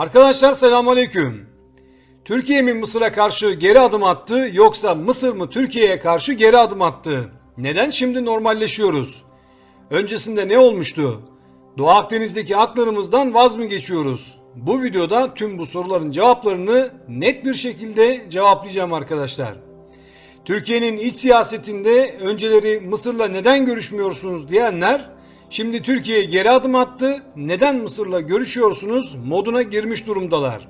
Arkadaşlar selamünaleyküm. Türkiye mi Mısır'a karşı geri adım attı yoksa Mısır mı Türkiye'ye karşı geri adım attı? Neden şimdi normalleşiyoruz? Öncesinde ne olmuştu? Doğu Akdeniz'deki haklarımızdan vaz mı geçiyoruz? Bu videoda tüm bu soruların cevaplarını net bir şekilde cevaplayacağım arkadaşlar. Türkiye'nin iç siyasetinde önceleri Mısır'la neden görüşmüyorsunuz diyenler şimdi Türkiye geri adım attı. Neden Mısır'la görüşüyorsunuz moduna girmiş durumdalar.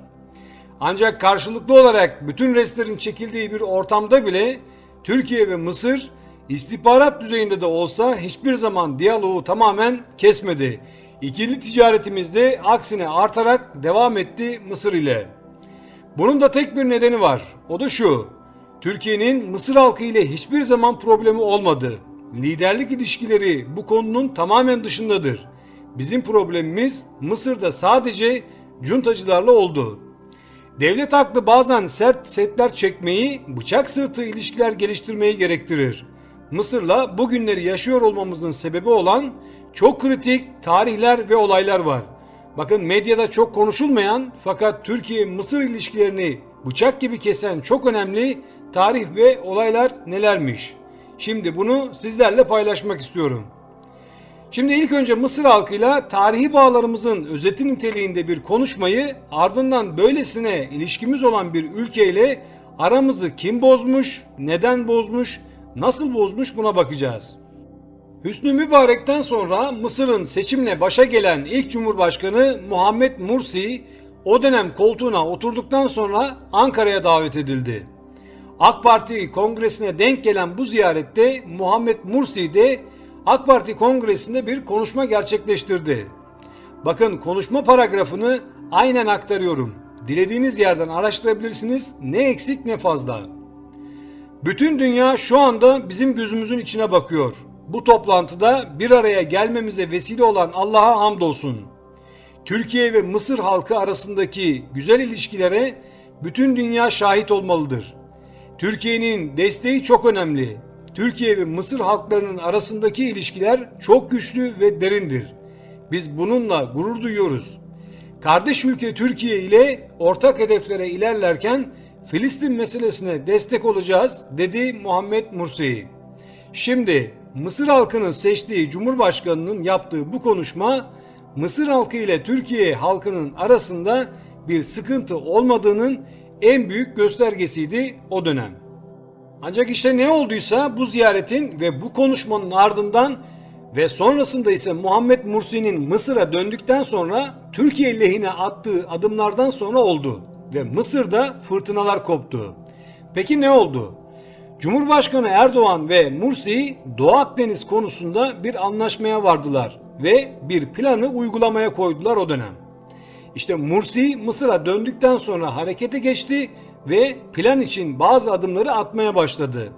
Ancak karşılıklı olarak bütün restlerin çekildiği bir ortamda bile Türkiye ve Mısır istihbarat düzeyinde de olsa hiçbir zaman diyaloğu tamamen kesmedi. İkili ticaretimiz de aksine artarak devam etti Mısır ile. Bunun da tek bir nedeni var. O da şu. Türkiye'nin Mısır halkı ile hiçbir zaman problemi olmadı. Liderlik ilişkileri bu konunun tamamen dışındadır. Bizim problemimiz Mısır'da sadece cuntacılarla oldu. Devlet aklı bazen sert setler çekmeyi, bıçak sırtı ilişkiler geliştirmeyi gerektirir. Mısır'la bugünleri yaşıyor olmamızın sebebi olan çok kritik tarihler ve olaylar var. Bakın medyada çok konuşulmayan fakat Türkiye-Mısır ilişkilerini bıçak gibi kesen çok önemli tarih ve olaylar nelermiş? Şimdi bunu sizlerle paylaşmak istiyorum. Şimdi ilk önce Mısır halkıyla tarihi bağlarımızın özeti niteliğinde bir konuşmayı ardından böylesine ilişkimiz olan bir ülkeyle aramızı kim bozmuş, neden bozmuş, nasıl bozmuş buna bakacağız. Hüsnü Mübarek'ten sonra Mısır'ın seçimle başa gelen ilk cumhurbaşkanı Muhammed Mursi o dönem koltuğuna oturduktan sonra Ankara'ya davet edildi. AK Parti kongresine denk gelen bu ziyarette Muhammed Mursi de AK Parti kongresinde bir konuşma gerçekleştirdi. Bakın konuşma paragrafını aynen aktarıyorum. Dilediğiniz yerden araştırabilirsiniz. Ne eksik ne fazla. Bütün dünya şu anda bizim gözümüzün içine bakıyor. Bu toplantıda bir araya gelmemize vesile olan Allah'a hamdolsun. Türkiye ve Mısır halkı arasındaki güzel ilişkilere bütün dünya şahit olmalıdır. Türkiye'nin desteği çok önemli. Türkiye ve Mısır halklarının arasındaki ilişkiler çok güçlü ve derindir. Biz bununla gurur duyuyoruz. Kardeş ülke Türkiye ile ortak hedeflere ilerlerken Filistin meselesine destek olacağız dedi Muhammed Mursi. Şimdi Mısır halkının seçtiği Cumhurbaşkanının yaptığı bu konuşma Mısır halkı ile Türkiye halkının arasında bir sıkıntı olmadığının en büyük göstergesiydi o dönem. Ancak işte ne olduysa bu ziyaretin ve bu konuşmanın ardından ve sonrasında ise Muhammed Mursi'nin Mısır'a döndükten sonra Türkiye lehine attığı adımlardan sonra oldu ve Mısır'da fırtınalar koptu. Peki ne oldu? Cumhurbaşkanı Erdoğan ve Mursi Doğu Akdeniz konusunda bir anlaşmaya vardılar ve bir planı uygulamaya koydular o dönem. İşte Mursi Mısır'a döndükten sonra harekete geçti ve plan için bazı adımları atmaya başladı.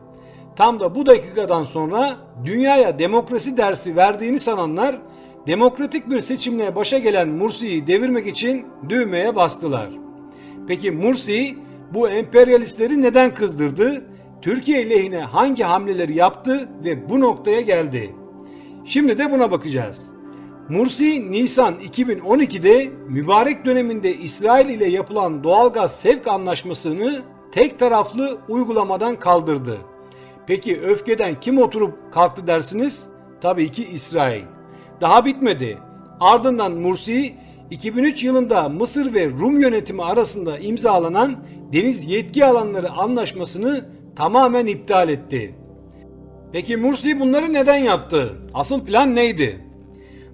Tam da bu dakikadan sonra dünyaya demokrasi dersi verdiğini sananlar demokratik bir seçimle başa gelen Mursi'yi devirmek için düğmeye bastılar. Peki Mursi bu emperyalistleri neden kızdırdı? Türkiye lehine hangi hamleleri yaptı ve bu noktaya geldi? Şimdi de buna bakacağız. Mursi Nisan 2012'de mübarek döneminde İsrail ile yapılan doğalgaz sevk anlaşmasını tek taraflı uygulamadan kaldırdı. Peki öfkeden kim oturup kalktı dersiniz? Tabii ki İsrail. Daha bitmedi. Ardından Mursi 2003 yılında Mısır ve Rum yönetimi arasında imzalanan deniz yetki alanları anlaşmasını tamamen iptal etti. Peki Mursi bunları neden yaptı? Asıl plan neydi?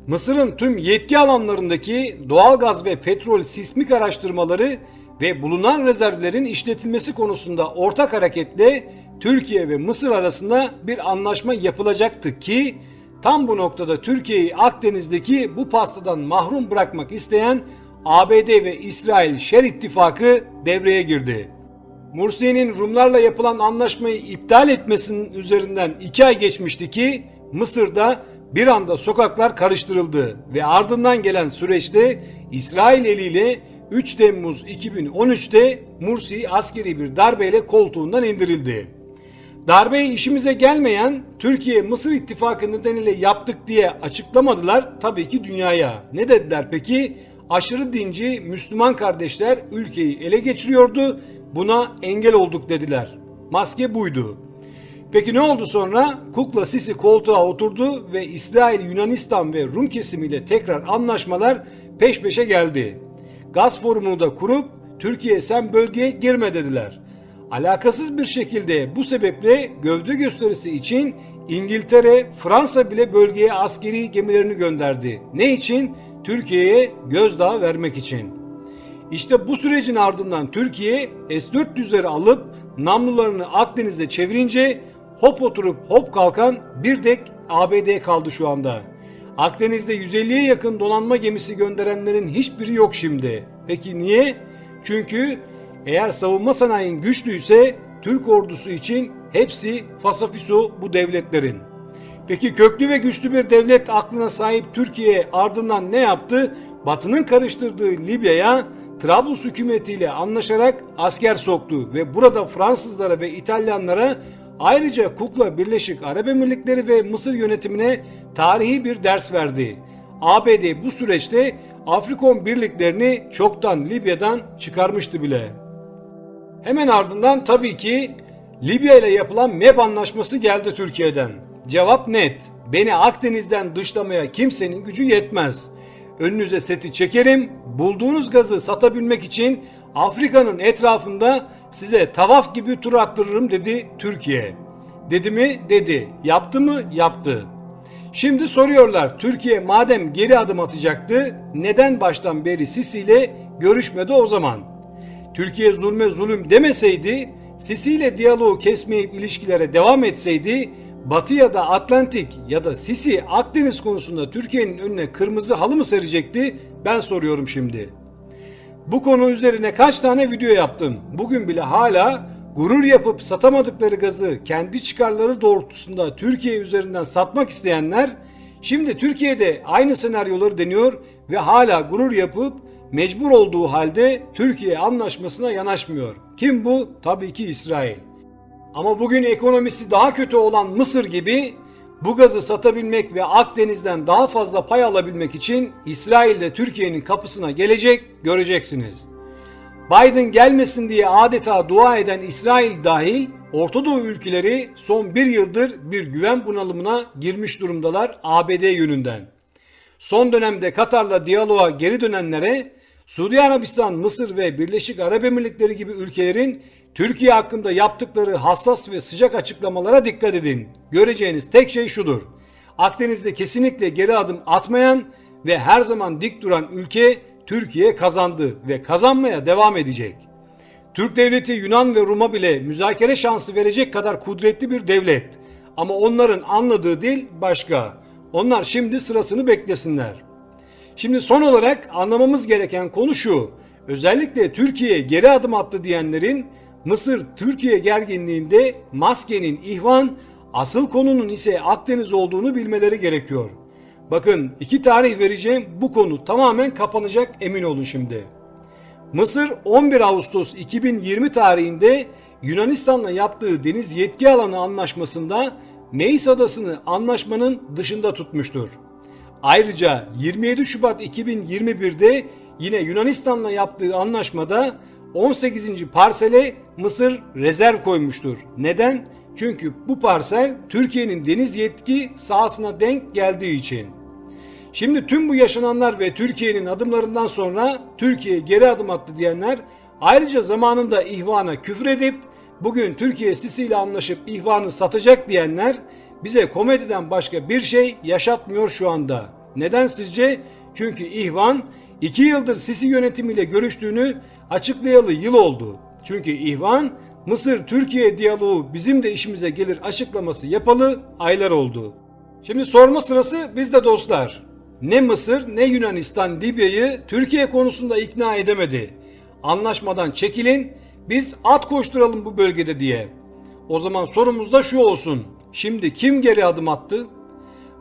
Mısır'ın tüm yetki alanlarındaki doğal gaz ve petrol sismik araştırmaları ve bulunan rezervlerin işletilmesi konusunda ortak hareketle Türkiye ve Mısır arasında bir anlaşma yapılacaktı ki tam bu noktada Türkiye'yi Akdeniz'deki bu pastadan mahrum bırakmak isteyen ABD ve İsrail Şer ittifakı devreye girdi. Mursi'nin Rumlarla yapılan anlaşmayı iptal etmesinin üzerinden iki ay geçmişti ki Mısır'da bir anda sokaklar karıştırıldı ve ardından gelen süreçte İsrail eliyle 3 Temmuz 2013'te Mursi askeri bir darbeyle koltuğundan indirildi. Darbeyi işimize gelmeyen Türkiye-Mısır ittifakı nedeniyle yaptık diye açıklamadılar tabii ki dünyaya. Ne dediler peki? aşırı dinci Müslüman kardeşler ülkeyi ele geçiriyordu. Buna engel olduk dediler. Maske buydu. Peki ne oldu sonra? Kukla Sisi koltuğa oturdu ve İsrail, Yunanistan ve Rum kesimiyle tekrar anlaşmalar peş peşe geldi. Gaz forumunu da kurup Türkiye sen bölgeye girme dediler. Alakasız bir şekilde bu sebeple gövde gösterisi için İngiltere, Fransa bile bölgeye askeri gemilerini gönderdi. Ne için? Türkiye'ye gözdağı vermek için. İşte bu sürecin ardından Türkiye S-400'leri alıp namlularını Akdeniz'e çevirince hop oturup hop kalkan bir dek ABD kaldı şu anda. Akdeniz'de 150'ye yakın donanma gemisi gönderenlerin hiçbiri yok şimdi. Peki niye? Çünkü eğer savunma sanayin güçlüyse Türk ordusu için hepsi fasafiso bu devletlerin. Peki köklü ve güçlü bir devlet aklına sahip Türkiye ardından ne yaptı? Batı'nın karıştırdığı Libya'ya Trablus hükümetiyle anlaşarak asker soktu ve burada Fransızlara ve İtalyanlara ayrıca Kukla Birleşik Arap Emirlikleri ve Mısır yönetimine tarihi bir ders verdi. ABD bu süreçte Afrikon birliklerini çoktan Libya'dan çıkarmıştı bile. Hemen ardından tabii ki Libya ile yapılan MEP anlaşması geldi Türkiye'den. Cevap net. Beni Akdeniz'den dışlamaya kimsenin gücü yetmez. Önünüze seti çekerim, bulduğunuz gazı satabilmek için Afrika'nın etrafında size tavaf gibi tur attırırım dedi Türkiye. Dedi mi? Dedi. Yaptı mı? Yaptı. Şimdi soruyorlar Türkiye madem geri adım atacaktı neden baştan beri Sisi ile görüşmedi o zaman? Türkiye zulme zulüm demeseydi, Sisi ile diyaloğu kesmeyip ilişkilere devam etseydi, Batı ya da Atlantik ya da Sisi Akdeniz konusunda Türkiye'nin önüne kırmızı halı mı serecekti? Ben soruyorum şimdi. Bu konu üzerine kaç tane video yaptım. Bugün bile hala gurur yapıp satamadıkları gazı kendi çıkarları doğrultusunda Türkiye üzerinden satmak isteyenler şimdi Türkiye'de aynı senaryoları deniyor ve hala gurur yapıp mecbur olduğu halde Türkiye anlaşmasına yanaşmıyor. Kim bu? Tabii ki İsrail. Ama bugün ekonomisi daha kötü olan Mısır gibi bu gazı satabilmek ve Akdeniz'den daha fazla pay alabilmek için İsrail de Türkiye'nin kapısına gelecek, göreceksiniz. Biden gelmesin diye adeta dua eden İsrail dahil Orta Doğu ülkeleri son bir yıldır bir güven bunalımına girmiş durumdalar ABD yönünden. Son dönemde Katar'la diyaloğa geri dönenlere Suudi Arabistan, Mısır ve Birleşik Arap Emirlikleri gibi ülkelerin Türkiye hakkında yaptıkları hassas ve sıcak açıklamalara dikkat edin. Göreceğiniz tek şey şudur. Akdeniz'de kesinlikle geri adım atmayan ve her zaman dik duran ülke Türkiye kazandı ve kazanmaya devam edecek. Türk devleti Yunan ve Rum'a bile müzakere şansı verecek kadar kudretli bir devlet. Ama onların anladığı dil başka. Onlar şimdi sırasını beklesinler. Şimdi son olarak anlamamız gereken konu şu. Özellikle Türkiye geri adım attı diyenlerin Mısır-Türkiye gerginliğinde maskenin ihvan, asıl konunun ise Akdeniz olduğunu bilmeleri gerekiyor. Bakın iki tarih vereceğim bu konu tamamen kapanacak emin olun şimdi. Mısır 11 Ağustos 2020 tarihinde Yunanistan'la yaptığı deniz yetki alanı anlaşmasında Meis adasını anlaşmanın dışında tutmuştur. Ayrıca 27 Şubat 2021'de yine Yunanistan'la yaptığı anlaşmada 18. parsele Mısır rezerv koymuştur. Neden? Çünkü bu parsel Türkiye'nin deniz yetki sahasına denk geldiği için. Şimdi tüm bu yaşananlar ve Türkiye'nin adımlarından sonra Türkiye geri adım attı diyenler ayrıca zamanında ihvana küfür edip bugün Türkiye Sisi ile anlaşıp ihvanı satacak diyenler bize komediden başka bir şey yaşatmıyor şu anda. Neden sizce? Çünkü ihvan 2 yıldır Sisi yönetimiyle görüştüğünü açıklayalı yıl oldu. Çünkü ihvan Mısır-Türkiye diyaloğu bizim de işimize gelir açıklaması yapalı aylar oldu. Şimdi sorma sırası bizde dostlar. Ne Mısır ne Yunanistan Libya'yı Türkiye konusunda ikna edemedi. Anlaşmadan çekilin biz at koşturalım bu bölgede diye. O zaman sorumuz da şu olsun. Şimdi kim geri adım attı?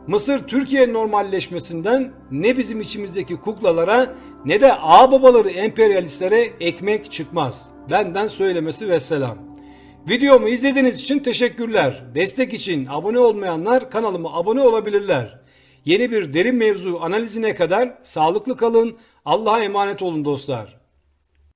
Mısır Türkiye normalleşmesinden ne bizim içimizdeki kuklalara ne de ağababaları emperyalistlere ekmek çıkmaz. Benden söylemesi ve selam. Videomu izlediğiniz için teşekkürler. Destek için abone olmayanlar kanalıma abone olabilirler. Yeni bir derin mevzu analizine kadar sağlıklı kalın, Allah'a emanet olun dostlar.